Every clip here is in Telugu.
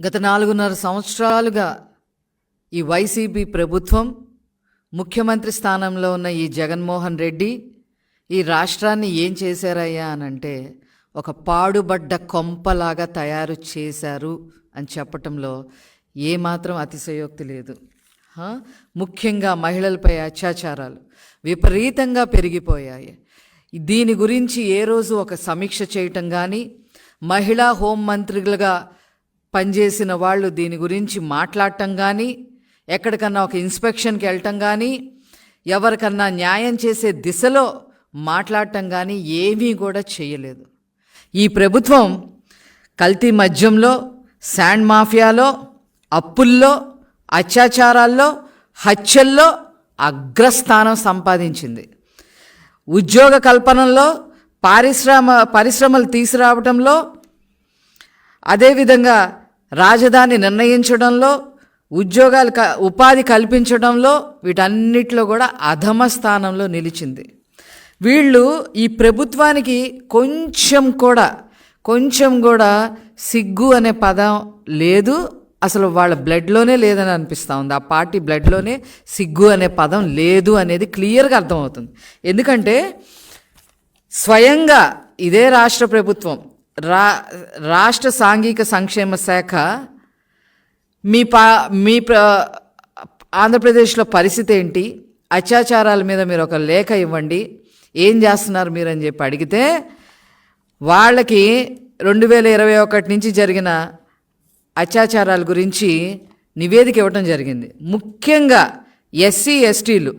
గత నాలుగున్నర సంవత్సరాలుగా ఈ వైసీపీ ప్రభుత్వం ముఖ్యమంత్రి స్థానంలో ఉన్న ఈ జగన్మోహన్ రెడ్డి ఈ రాష్ట్రాన్ని ఏం చేశారయ్యా అని అంటే ఒక పాడుబడ్డ కొంపలాగా తయారు చేశారు అని చెప్పటంలో ఏమాత్రం అతిశయోక్తి లేదు. ముఖ్యంగా మహిళలపై అత్యాచారాలు విపరీతంగా పెరిగిపోయాయి. దీని గురించి ఏ రోజు ఒక సమీక్ష చేయటం కానీ మహిళా హోం మంత్రులుగా పనిచేసిన వాళ్ళు దీని గురించి మాట్లాడటం కానీ ఎక్కడికన్నా ఒక ఇన్స్పెక్షన్కి వెళ్ళటం కానీ ఎవరికన్నా న్యాయం చేసే దిశలో మాట్లాడటం కానీ ఏమీ కూడా చేయలేదు. ఈ ప్రభుత్వం కల్తీ మద్యంలో శాండ్ మాఫియాలో అప్పుల్లో అత్యాచారాల్లో హత్యల్లో అగ్రస్థానం సంపాదించింది. ఉద్యోగ కల్పనలో పారిశ్రమ పరిశ్రమలు తీసుకురావడంలో అదేవిధంగా రాజధాని నిర్ణయించడంలో ఉద్యోగాలు క ఉపాధి కల్పించడంలో వీటన్నిటిలో కూడా అధమ స్థానంలో నిలిచింది. వీళ్ళు ఈ ప్రభుత్వానికి కొంచెం కూడా కొంచెం కూడా సిగ్గు అనే పదం లేదు. అసలు వాళ్ళ బ్లడ్లోనే లేదని అనిపిస్తూ ఉంది. ఆ పార్టీ బ్లడ్లోనే సిగ్గు అనే పదం లేదు అనేది క్లియర్గా అర్థమవుతుంది. ఎందుకంటే స్వయంగా ఇదే రాష్ట్ర ప్రభుత్వం రా రాష్ట్ర సాంఘిక సంక్షేమ శాఖ మీ పా మీ ప్ర ఆంధ్రప్రదేశ్లో పరిస్థితి ఏంటి? అత్యాచారాల మీద మీరు ఒక లేఖ ఇవ్వండి. ఏం చేస్తున్నారు మీరు అని చెప్పి అడిగితే వాళ్ళకి రెండు వేల ఇరవై ఒకటి నుంచి జరిగిన అత్యాచారాల గురించి నివేదిక ఇవ్వటం జరిగింది. ముఖ్యంగా ఎస్సీ ఎస్టీలు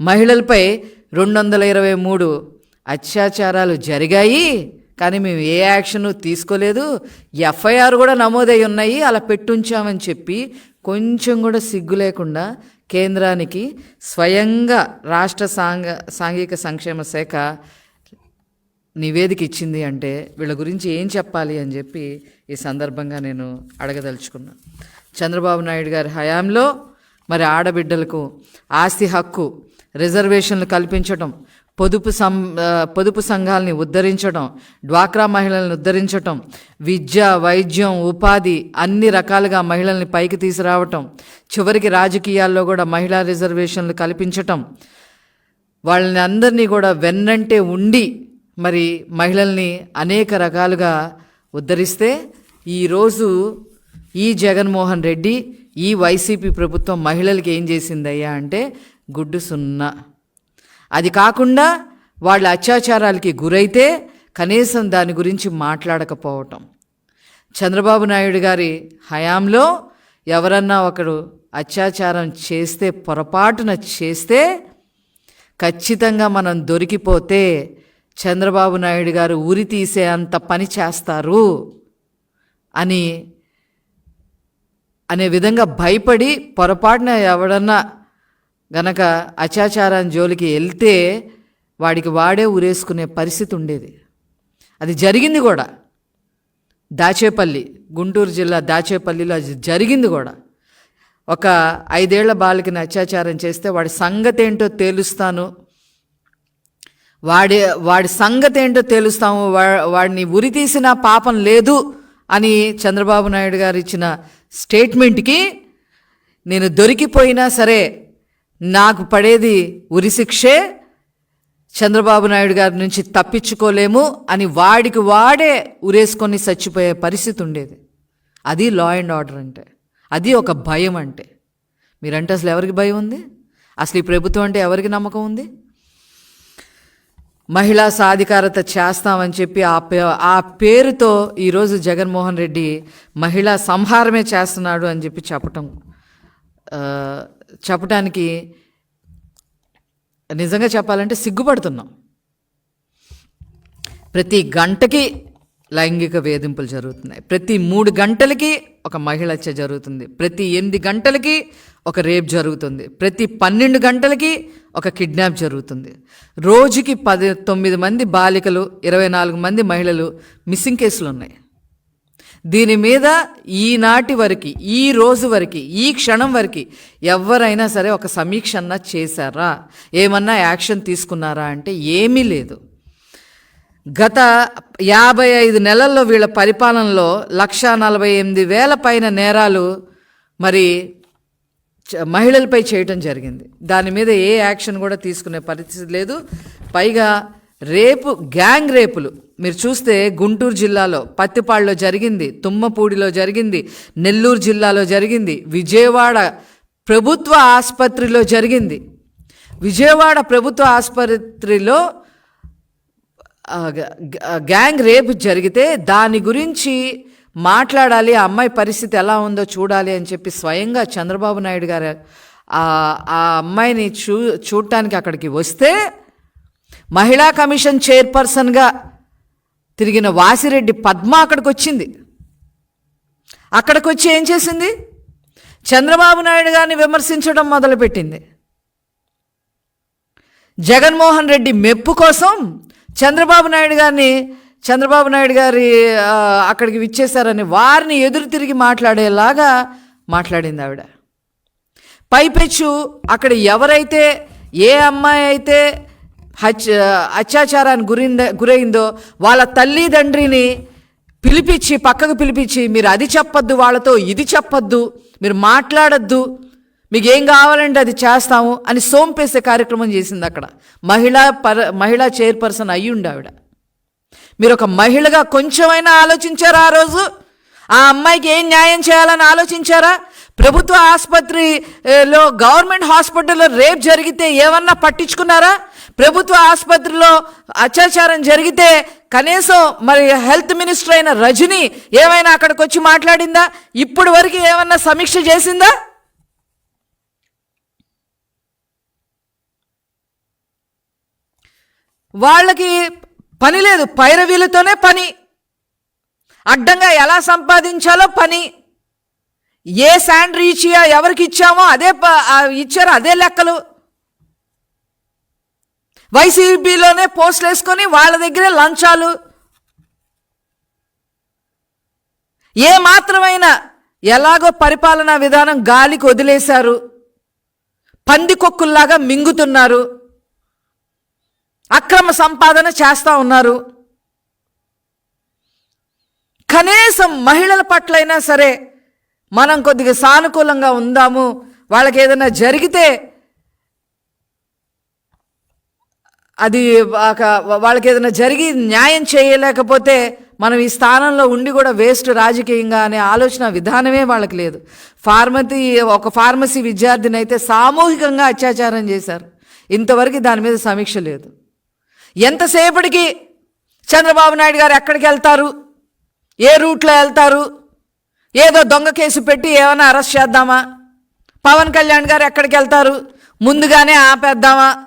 మహిళలపై రెండు వందల ఇరవై మూడు అత్యాచారాలు జరిగాయి. కానీ మేము ఏ యాక్షన్ తీసుకోలేదు. ఎఫ్ఐఆర్ కూడా నమోదై ఉన్నాయి. అలా పెట్టుంచామని చెప్పి కొంచెం కూడా సిగ్గు లేకుండా కేంద్రానికి స్వయంగా రాష్ట్ర సాంఘ సాంఘిక సంక్షేమ శాఖ నివేదిక ఇచ్చింది అంటే వీళ్ళ గురించి ఏం చెప్పాలి అని చెప్పి ఈ సందర్భంగా నేను అడగదలుచుకున్నా. చంద్రబాబు నాయుడు గారి హయాంలో మరి ఆడబిడ్డలకు ఆస్తి హక్కు రిజర్వేషన్లు కల్పించడం పొదుపు సం పొదుపు సంఘాలని ఉద్ధరించడం డ్వాక్రా మహిళలను ఉద్ధరించటం విద్య వైద్యం ఉపాధి అన్ని రకాలుగా మహిళల్ని పైకి తీసుకురావటం చివరికి రాజకీయాల్లో కూడా మహిళా రిజర్వేషన్లు కల్పించటం వాళ్ళని అందరినీ కూడా వెన్నంటే ఉండి మరి మహిళల్ని అనేక రకాలుగా ఉద్ధరిస్తే ఈరోజు ఈ జగన్మోహన్ రెడ్డి ఈ వైసీపీ ప్రభుత్వం మహిళలకి ఏం చేసిందయ్యా అంటే గుడ్డు సున్నా. అది కాకుండా వాళ్ళ అత్యాచారాలకి గురైతే కనీసం దాని గురించి మాట్లాడకపోవటం. చంద్రబాబు నాయుడు గారి హయాంలో ఎవరన్నా ఒకడు అత్యాచారం చేస్తే పొరపాటున చేస్తే ఖచ్చితంగా మనం దొరికిపోతే చంద్రబాబు నాయుడు గారు ఉరి తీసే అంత పని చేస్తారు అని అనే విధంగా భయపడి పొరపాటున ఎవడన్నా గనక అత్యాచారం జోలికి వెళ్తే వాడికి వాడే ఉరేసుకునే పరిస్థితి ఉండేది. అది జరిగింది కూడా. దాచేపల్లి గుంటూరు జిల్లా దాచేపల్లిలో అది జరిగింది కూడా. ఒక ఐదేళ్ళ బాలికని అత్యాచారం చేస్తే వాడి సంగతి ఏంటో తేలుస్తాను. వాడి వాడి సంగతి ఏంటో తేలుస్తాము. వా- వాడిని ఉరి తీసిన పాపం లేదు అని చంద్రబాబు నాయుడు గారు ఇచ్చిన స్టేట్మెంట్కి నేను దొరికిపోయినా సరే నాకు పడేది ఉరిశిక్షే చంద్రబాబు నాయుడు గారి నుంచి తప్పించుకోలేము అని వాడికి వాడే ఉరేసుకొని చచ్చిపోయే పరిస్థితి ఉండేది. అది లా అండ్ ఆర్డర్ అంటే. అది ఒక భయం అంటే. మీరంటే అసలు ఎవరికి భయం ఉంది? అసలు ఈ ప్రభుత్వం అంటే ఎవరికి నమ్మకం ఉంది? మహిళా సాధికారత చేస్తామని చెప్పి ఆ పే ఆ పేరుతో ఈరోజు జగన్మోహన్ రెడ్డి మహిళా సంహారమే చేస్తున్నాడు అని చెప్పి చెప్పటం. చెప్పడానికి చెప్పటానికి నిజంగా చెప్పాలంటే సిగ్గుపడుతున్నాం. ప్రతి గంటకి లైంగిక వేధింపులు జరుగుతున్నాయి. ప్రతి మూడు గంటలకి ఒక మహిళ హత్య జరుగుతుంది. ప్రతి ఎనిమిది గంటలకి ఒక రేప్ జరుగుతుంది. ప్రతి పన్నెండు గంటలకి ఒక కిడ్నాప్ జరుగుతుంది. రోజుకి పది తొమ్మిది మంది బాలికలు ఇరవై నాలుగు మంది మహిళలు మిస్సింగ్ కేసులు ఉన్నాయి. దీని మీద ఈనాటి వరకు ఈ రోజు వరకు ఈ క్షణం వరకు ఎవరైనా సరే ఒక సమీక్ష అన్న చేశారా? ఏమన్నా యాక్షన్ తీసుకున్నారా అంటే ఏమీ లేదు. గత యాభై ఐదు నెలల్లో వీళ్ళ పరిపాలనలో లక్ష నలభై ఎనిమిది వేల పైన నేరాలు మరి చ- మహిళలపై చేయటం జరిగింది. దాని మీద ఏ యాక్షన్ కూడా తీసుకునే పరిస్థితి లేదు. పైగా రేపు గ్యాంగ్ రేపులు మీరు చూస్తే గుంటూరు జిల్లాలో పత్తిపాడులో జరిగింది తుమ్మపూడిలో జరిగింది నెల్లూరు జిల్లాలో జరిగింది విజయవాడ ప్రభుత్వ ఆసుపత్రిలో జరిగింది. విజయవాడ ప్రభుత్వ ఆసుపత్రిలో గ్యాంగ్ రేప్ జరిగితే దాని గురించి మాట్లాడాలి ఆ అమ్మాయి పరిస్థితి ఎలా ఉందో చూడాలి అని చెప్పి స్వయంగా చంద్రబాబు నాయుడు గారు ఆ ఆ అమ్మాయిని చూ చూడటానికి అక్కడికి వస్తే మహిళా కమిషన్ చైర్పర్సన్గా తిరిగిన వాసిరెడ్డి పద్మ అక్కడికి వచ్చింది అక్కడికి వచ్చి ఏం చేసింది? చంద్రబాబు నాయుడు గారిని విమర్శించడం మొదలుపెట్టింది. జగన్మోహన్ రెడ్డి మెప్పు కోసం చంద్రబాబు నాయుడు గారిని చంద్రబాబు నాయుడు గారి అక్కడికి విచ్చేశారని వారిని ఎదురు తిరిగి మాట్లాడేలాగా మాట్లాడింది ఆవిడ. పైపెచ్చు అక్కడ ఎవరైతే ఏ అమ్మాయి అయితే హచ్ అత్యాచారానికి గురింద గురైందో వాళ్ళ తల్లిదండ్రిని పిలిపించి పక్కకు పిలిపించి మీరు అది చెప్పొద్దు వాళ్ళతో ఇది చెప్పొద్దు మీరు మాట్లాడొద్దు మీకు ఏం కావాలంటే అది చేస్తాము అని సోంపేసే కార్యక్రమం చేసింది అక్కడ. మహిళా పర మహిళా చైర్పర్సన్ అయ్యుండి ఆవిడ. మీరు ఒక మహిళగా కొంచెమైనా ఆలోచించారా ఆ రోజు? ఆ అమ్మాయికి ఏం న్యాయం చేయాలని ఆలోచించారా? ప్రభుత్వ ఆసుపత్రిలో గవర్నమెంట్ హాస్పిటల్లో రేప్ జరిగితే ఏమన్నా పట్టించుకున్నారా? ప్రభుత్వ ఆసుపత్రిలో అత్యాచారం జరిగితే కనీసం మరి హెల్త్ మినిస్టర్ అయిన రజని ఏమైనా అక్కడికి వచ్చి మాట్లాడిందా? ఇప్పుడు వరకు ఏమన్నా సమీక్ష చేసిందా? వాళ్ళకి పని లేదు పైరవీలతోనే పని. అడ్డంగా ఎలా సంపాదించాలో పని. ఏ శాండ్రీచియా ఎవరికి ఇచ్చామో అదే ప- ఇచ్చారో అదే లెక్కలు. వైసీపీలోనే పోస్టులు వేసుకొని వాళ్ళ దగ్గరే లంచాలు. ఏ మాత్రమైనా ఎలాగో పరిపాలనా విధానం గాలికి వదిలేశారు. పందికొక్కుల్లాగా మింగుతున్నారు. అక్రమ సంపాదన చేస్తూ ఉన్నారు. కనీసం మహిళల పట్లైనా సరే మనం కొద్దిగా సానుకూలంగా ఉందాము. వాళ్ళకి ఏదైనా జరిగితే అది ఒక- వాళ్ళకి ఏదైనా జరిగి న్యాయం చేయలేకపోతే మనం ఈ స్థానంలో ఉండి కూడా వేస్ట్ రాజకీయంగా అనే ఆలోచన విధానమే వాళ్ళకి లేదు. ఫార్మసీ ఒక ఫార్మసీ విద్యార్థిని అయితే సామూహికంగా అత్యాచారం చేశారు. ఇంతవరకు దాని మీద సమీక్ష లేదు. ఎంతసేపటికి చంద్రబాబు నాయుడు గారు ఎక్కడికి వెళ్తారు? ఏ రూట్లో వెళ్తారు? ఏదో దొంగ కేసు పెట్టి ఏమైనా అరెస్ట్ చేద్దామా? పవన్ కళ్యాణ్ గారు ఎక్కడికి వెళ్తారు? ముందుగానే ఆపేద్దామా?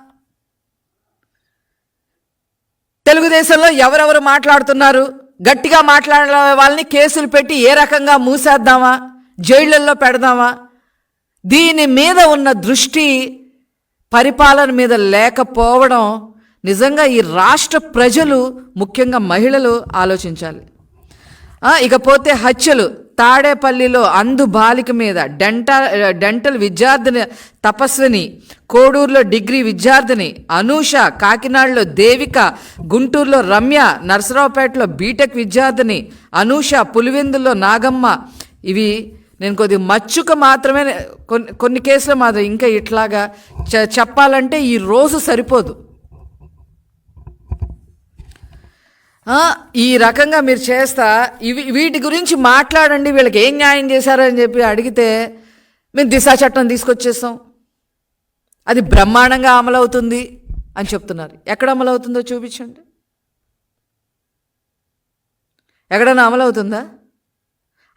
తెలుగుదేశంలో ఎవరెవరు మాట్లాడుతున్నారు? గట్టిగా మాట్లాడే వాళ్ళని కేసులు పెట్టి ఏ రకంగా మూసేద్దామా? జైళ్ళల్లో పెడదామా? దీని మీద ఉన్న దృష్టి పరిపాలన మీద లేకపోవడం నిజంగా ఈ రాష్ట్ర ప్రజలు ముఖ్యంగా మహిళలు ఆలోచించాలి. ఇకపోతే హత్యలు. తాడేపల్లిలో అందు బాలిక మీద డెంటల్ డెంటల్ విద్యార్థిని తపస్విని కోడూరులో డిగ్రీ విద్యార్థిని అనూష కాకినాడలో దేవిక గుంటూరులో రమ్య నరసరావుపేటలో బీటెక్ విద్యార్థిని అనూష పులివెందుల్లో నాగమ్మ. ఇవి నేను కొద్ది మచ్చుక మాత్రమే కొన్ని కొన్ని కేసులు మాత్రం ఇంకా ఇట్లాగా చెప్పాలంటే ఈ రోజు సరిపోదు ఆ, ఈ రకంగా మీరు చేస్తా ఇవి వీటి గురించి మాట్లాడండి వీళ్ళకి ఏం న్యాయం చేశారో అని చెప్పి అడిగితే మేము దిశా చట్టం తీసుకొచ్చేస్తాం. అది బ్రహ్మాండంగా అమలవుతుంది అని చెప్తున్నారు. ఎక్కడ అమలవుతుందో చూపించండి. ఎక్కడైనా అమలవుతుందా?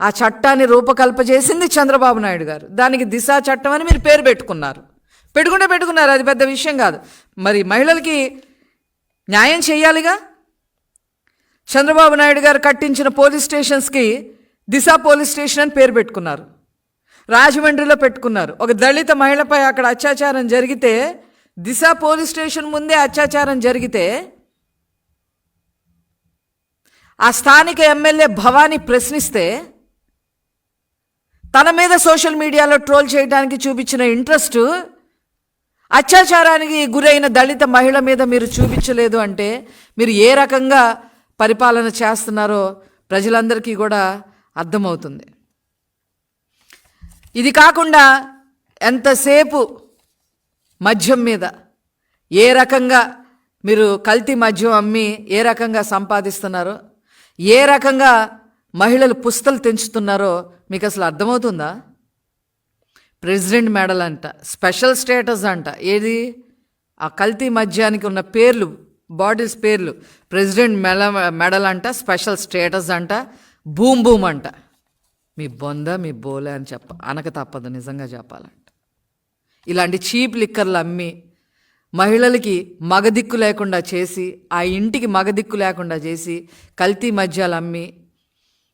ఆ చట్టాన్ని రూపకల్ప చేసింది చంద్రబాబు నాయుడు గారు. దానికి దిశా చట్టం అని మీరు పేరు పెట్టుకున్నారు. పెట్టుకుంటే పెట్టుకున్నారు అది పెద్ద విషయం కాదు. మరి మహిళలకి న్యాయం చేయాలిగా? చంద్రబాబు నాయుడు గారు కట్టించిన పోలీస్ స్టేషన్స్కి దిశ పోలీస్ స్టేషన్ అని పేరు పెట్టుకున్నారు. రాజమండ్రిలో పెట్టుకున్నారు. ఒక దళిత మహిళపై అక్కడ అత్యాచారం జరిగితే దిశ పోలీస్ స్టేషన్ ముందే అత్యాచారం జరిగితే ఆ స్థానిక ఎమ్మెల్యే భవానీ ప్రశ్నిస్తే తన మీద సోషల్ మీడియాలో ట్రోల్ చేయడానికి చూపించిన ఇంట్రెస్ట్ అత్యాచారానికి గురైన దళిత మహిళ మీద మీరు చూపించలేదు అంటే మీరు ఏ రకంగా పరిపాలన చేస్తున్నారో ప్రజలందరికీ కూడా అర్థమవుతుంది. ఇది కాకుండా ఎంతసేపు మద్యం మీద ఏ రకంగా మీరు కల్తీ మద్యం అమ్మి ఏ రకంగా సంపాదిస్తున్నారో ఏ రకంగా మహిళలు పుస్తలు తెంచుతున్నారో మీకు అసలు అర్థమవుతుందా? ప్రెసిడెంట్ మెడల్ అంట స్పెషల్ స్టేటస్ అంట. ఏది? ఆ కల్తీ మద్యానికి ఉన్న పేర్లు బాటిల్స్ పేర్లు. ప్రెసిడెంట్ మెల మెడల్ అంట స్పెషల్ స్టేటస్ అంట బూమ్ బూమ్ అంట. మీ బొంద మీ బోలే అని చెప్ప అనక తప్పదు నిజంగా చెప్పాలంట. ఇలాంటి చీప్ లిక్కర్లు అమ్మి మహిళలకి మగదిక్కు లేకుండా చేసి ఆ ఇంటికి మగదిక్కు లేకుండా చేసి కల్తీ మద్యాలు అమ్మి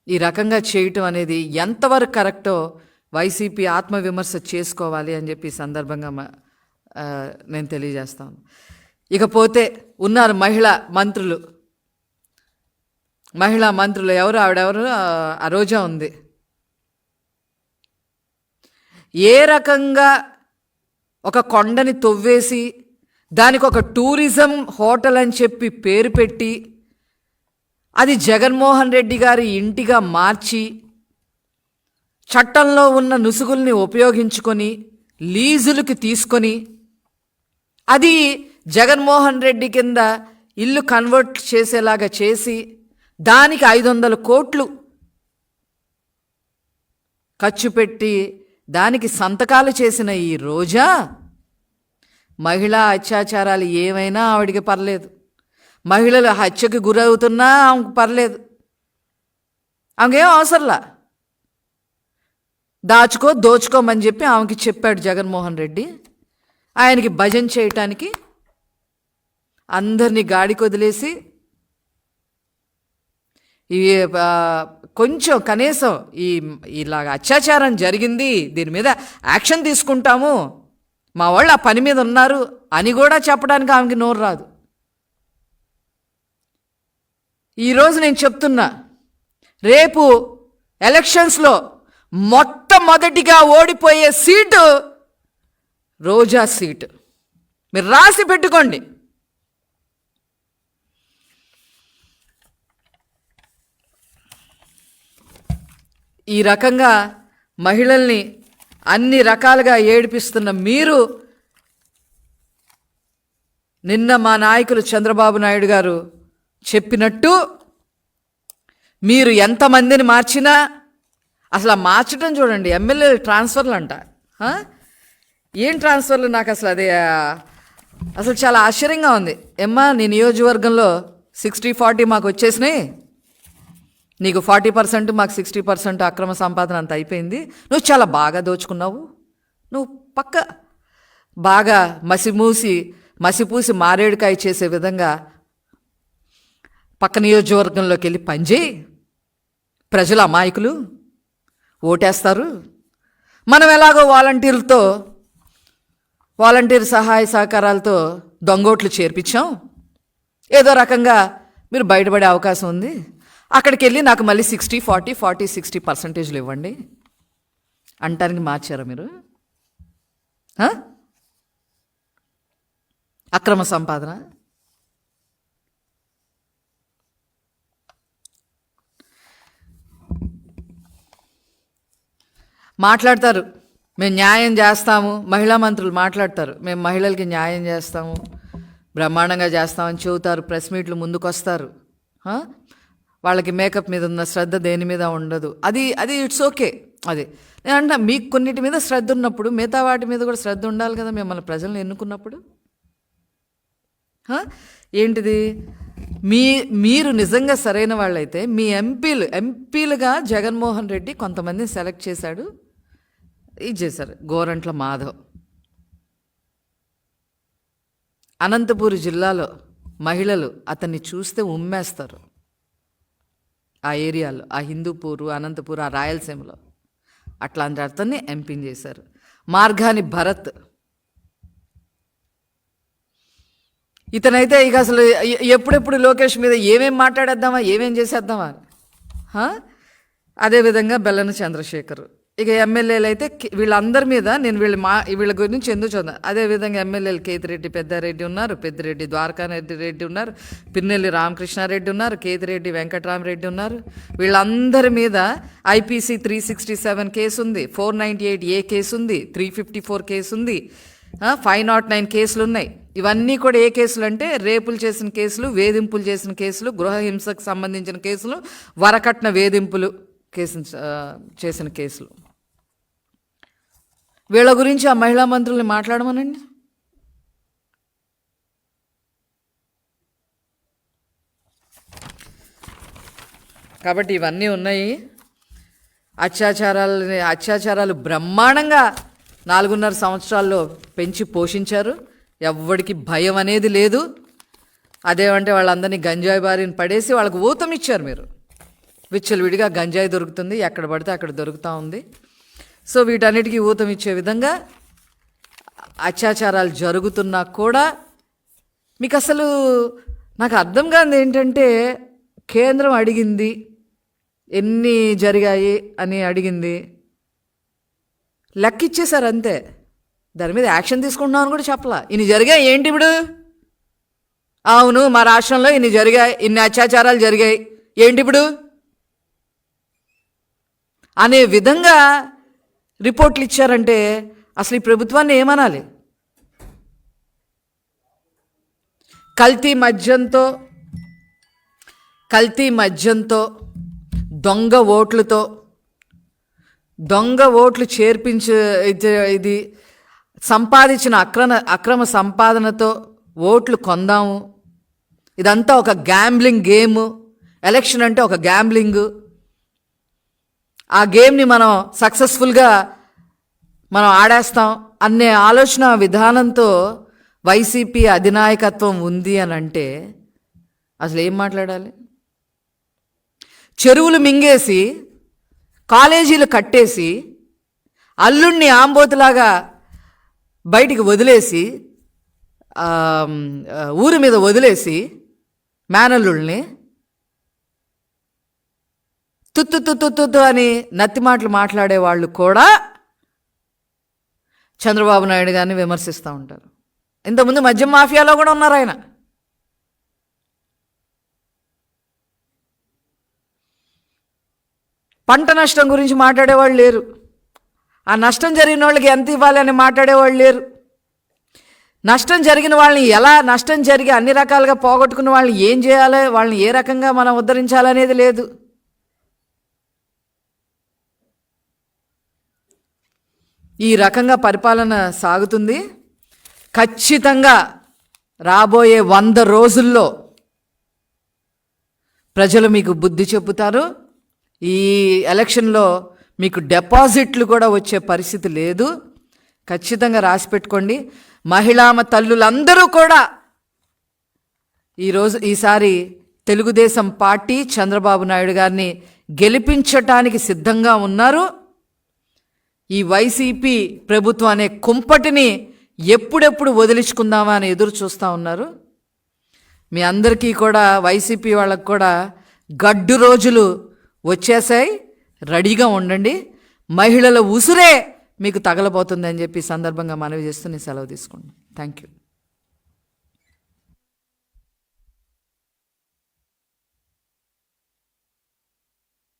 ఈ రకంగా చేయటం అనేది ఎంతవరకు కరెక్టో వైసీపీ ఆత్మవిమర్శ చేసుకోవాలి అని చెప్పి సందర్భంగా నేను తెలియజేస్తాను ఇకపోతే ఉన్నారు మహిళా మంత్రులు. మహిళా మంత్రులు ఎవరు? ఆవిడెవరు? ఆ, రోజా ఉంది. ఏ రకంగా ఒక కొండని తొవ్వేసి దానికి ఒక టూరిజం హోటల్ అని చెప్పి పేరు పెట్టి అది జగన్మోహన్ రెడ్డి గారి ఇంటిగా మార్చి చట్టంలో ఉన్న నుసుగుల్ని ఉపయోగించుకొని లీజులకి తీసుకొని అది జగన్మోహన్ రెడ్డి కింద ఇల్లు కన్వర్ట్ చేసేలాగా చేసి దానికి ఐదు వందల కోట్లు ఖర్చు పెట్టి దానికి సంతకాలు చేసిన ఈ రోజా? మహిళా అత్యాచారాలు ఏమైనా ఆవిడికి పర్లేదు. మహిళలు హత్యకు గురవుతున్నా ఆమెకు పర్లేదు. ఆమెకేం అవసరంలా? దాచుకో దోచుకోమని చెప్పి ఆమెకి చెప్పాడు జగన్మోహన్ రెడ్డి. ఆయనకి భజన చేయటానికి అందరినీ గాడికి వదిలేసి ఈ కొంచెం కనీసం ఈ ఇలాగ అత్యాచారం జరిగింది దీని మీద యాక్షన్ తీసుకుంటాము మా వాళ్ళు ఆ పని మీద ఉన్నారు అని కూడా చెప్పడానికి ఆమెకి నోరు రాదు. ఈరోజు నేను చెప్తున్నా రేపు ఎలక్షన్స్లో మొట్టమొదటిగా ఓడిపోయే సీటు రోజా సీటు. మీరు రాసి పెట్టుకోండి. ఈ రకంగా మహిళల్ని అన్ని రకాలుగా ఏడిపిస్తున్న మీరు నిన్న మా నాయకులు చంద్రబాబు నాయుడు గారు చెప్పినట్టు మీరు ఎంతమందిని మార్చినా అసలు మార్చడం చూడండి ఎమ్మెల్యే ట్రాన్స్ఫర్లు అంట ఏం ట్రాన్స్ఫర్లు? నాకు అసలు అది అసలు చాలా ఆశ్చర్యంగా ఉంది. ఎమ్మా నీ నియోజకవర్గంలో సిక్స్టీ ఫార్టీ మాకు వచ్చేసినాయి. నీకు ఫార్టీ పర్సెంట్ మాకు సిక్స్టీ పర్సెంట్ అక్రమ సంపాదన అంత అయిపోయింది. నువ్వు చాలా బాగా దోచుకున్నావు. నువ్వు పక్క బాగా మసిమూసి మసిపూసి మారేడుకాయ చేసే విధంగా పక్క నియోజకవర్గంలోకి వెళ్ళి పనిచేయి ప్రజలు అమాయకులు ఓటేస్తారు. మనం ఎలాగో వాలంటీర్లతో వాలంటీర్ సహాయ సహకారాలతో దొంగోట్లు చేర్పించాం. ఏదో రకంగా మీరు బయటపడే అవకాశం ఉంది. అక్కడికి వెళ్ళి నాకు మళ్ళీ సిక్స్టీ ఫార్టీ ఫార్టీ సిక్స్టీ పర్సంటేజ్లు ఇవ్వండి. అంటానికి మార్చారా మీరు? అక్రమ సంపాదన? మాట్లాడతారు. మేము న్యాయం చేస్తాము. మహిళా మంత్రులు మాట్లాడతారు. మేము మహిళలకి న్యాయం చేస్తాము. బ్రహ్మాండంగా చేస్తామని చెబుతారు. ప్రెస్ మీట్లు ముందుకొస్తారు. వాళ్ళకి మేకప్ మీద ఉన్న శ్రద్ధ దేని మీద ఉండదు. అది అది ఇట్స్ ఓకే అది. నేను అంటున్నా మీకు కొన్నిటి మీద శ్రద్ధ ఉన్నప్పుడు మిగతా వాటి మీద కూడా శ్రద్ధ ఉండాలి కదా మిమ్మల్ని ప్రజలను ఎన్నుకున్నప్పుడు? ఏంటిది? మీ మీరు నిజంగా సరైన వాళ్ళైతే మీ ఎంపీలు ఎంపీలుగా జగన్మోహన్ రెడ్డి కొంతమందిని సెలెక్ట్ చేశాడు. ఇది చేశారు. గోరంట్ల మాధవ్. అనంతపూర్ జిల్లాలో మహిళలు అతన్ని చూస్తే ఉమ్మేస్తారు. ఆ ఏరియాలో ఆ హిందూపూరు అనంతపూర్ ఆ రాయలసీమలో. అట్లాంటి అతన్ని ఎంపీని చేశారు. మార్గాని భరత్. ఇతనైతే ఇక అసలు ఎప్పుడెప్పుడు లోకేష్ మీద ఏమేం మాట్లాడేద్దామా ఏమేం చేసేద్దామా అదేవిధంగా బెల్లన చంద్రశేఖర్. ఇక ఎమ్మెల్యేలు అయితే వీళ్ళందరి మీద నేను వీళ్ళ మా వీళ్ళ గురించి ఎందుకు చూద్దాం అదేవిధంగా ఎమ్మెల్యేలు కేతిరెడ్డి పెద్దారెడ్డి ఉన్నారు పెద్దిరెడ్డి ద్వారకారెడ్డి రెడ్డి ఉన్నారు పిన్నెల్లి రామకృష్ణారెడ్డి ఉన్నారు కేతిరెడ్డి వెంకటరామరెడ్డి ఉన్నారు. వీళ్ళందరి మీద IPC three sixty seven case ఉంది four ninety eight A case ఉంది త్రీ ఫిఫ్టీ ఫోర్ కేసు ఉంది ఫైవ్ నాట్ నైన్ కేసులు ఉన్నాయి ఇవన్నీ కూడా ఏ కేసులు అంటే రేపులు చేసిన కేసులు వేధింపులు చేసిన కేసులు గృహహింసకు సంబంధించిన కేసులు వరకట్న వేధింపులు. కేసు చేసిన కేసులు. వీళ్ళ గురించి ఆ మహిళా మంత్రుల్ని మాట్లాడమనండి. కాబట్టి ఇవన్నీ ఉన్నాయి. అత్యాచారాలు అత్యాచారాలు బ్రహ్మాండంగా నాలుగున్నర సంవత్సరాల్లో పెంచి పోషించారు. ఎవ్వడికి భయం అనేది లేదు. అదేమంటే వాళ్ళందరినీ గంజాయి బారిని పడేసి వాళ్ళకు ఊతం ఇచ్చారు మీరు. విచ్చలవిడిగా గంజాయి దొరుకుతుంది ఎక్కడ పడితే అక్కడ దొరుకుతూ ఉంది. సో వీటన్నిటికీ ఊతం ఇచ్చే విధంగా అత్యాచారాలు జరుగుతున్నా కూడా మీకు అసలు నాకు అర్థం కాదు ఏంటంటే కేంద్రం అడిగింది ఎన్ని జరిగాయి అని అడిగింది. లెక్క ఇచ్చేశారు అంతే. దాని మీద యాక్షన్ తీసుకుంటున్నామని కూడా చెప్పలా. ఇన్ని జరిగాయి ఏంటి ఇప్పుడు? అవును మా రాష్ట్రంలో ఇన్ని జరిగాయి ఇన్ని అత్యాచారాలు జరిగాయి. ఏంటి ఇప్పుడు? అనే విధంగా రిపోర్ట్లు ఇచ్చారంటే అసలు ఈ ప్రభుత్వాన్ని ఏమనాలి? కల్తీ మద్యంతో కల్తీ మద్యంతో దొంగ ఓట్లతో దొంగ ఓట్లు చేర్పించే ఇది- ఇది సంపాదించిన అక్రమ అక్రమ సంపాదనతో ఓట్లు కొందాము. ఇదంతా ఒక గ్యాంబ్లింగ్ గేమ్ ఎలక్షన్ అంటే ఒక గ్యాంబ్లింగ్ ఆ గేమ్ని మనం సక్సెస్ఫుల్గా మనం ఆడేస్తాం అనే ఆలోచన విధానంతో వైసీపీ అధినాయకత్వం ఉంది అని అంటే అసలు ఏం మాట్లాడాలి? చెరువులు మింగేసి కాలేజీలు కట్టేసి అల్లుణ్ణి ఆంబోతులాగా బయటికి వదిలేసి ఊరి మీద వదిలేసి మేనల్లుల్ని తుత్తు తుత్తు తుత్తు అని నత్తి మాటలు మాట్లాడే వాళ్ళు కూడా చంద్రబాబు నాయుడు గారిని విమర్శిస్తూ ఉంటారు. ఇంతకుముందు మద్యం మాఫియాలో కూడా ఉన్నారు ఆయన. పంట నష్టం గురించి మాట్లాడేవాళ్ళు లేరు. ఆ నష్టం జరిగిన వాళ్ళకి ఎంత ఇవ్వాలి అని మాట్లాడేవాళ్ళు లేరు. నష్టం జరిగిన వాళ్ళని ఎలా నష్టం జరిగి అన్ని రకాలుగా పోగొట్టుకున్న వాళ్ళని ఏం చేయాలి వాళ్ళని ఏ రకంగా మనం ఉద్ధరించాలనేది లేదు. ఈ రకంగా పరిపాలన సాగుతుంది. ఖచ్చితంగా రాబోయే వంద రోజుల్లో ప్రజలు మీకు బుద్ధి చెబుతారు. ఈ ఎలక్షన్లో మీకు డిపాజిట్లు కూడా వచ్చే పరిస్థితి లేదు. ఖచ్చితంగా రాసి పెట్టుకోండి. మహిళామ తల్లులందరూ కూడా ఈరోజు ఈసారి తెలుగుదేశం పార్టీ చంద్రబాబు నాయుడు గారిని గెలిపించటానికి సిద్ధంగా ఉన్నారు. ఈ వైసీపీ ప్రభుత్వం అనే కుంపటిని ఎప్పుడెప్పుడు వదిలించుకుందామా అని ఎదురు చూస్తూ ఉన్నారు. మీ అందరికీ కూడా వైసీపీ వాళ్ళకు కూడా గడ్డు రోజులు వచ్చేసాయి రెడీగా ఉండండి. మహిళల ఉసురే మీకు తగలబోతుందని చెప్పి సందర్భంగా మనవి చేస్తూ నేను సెలవు తీసుకున్నాను థ్యాంక్ యూ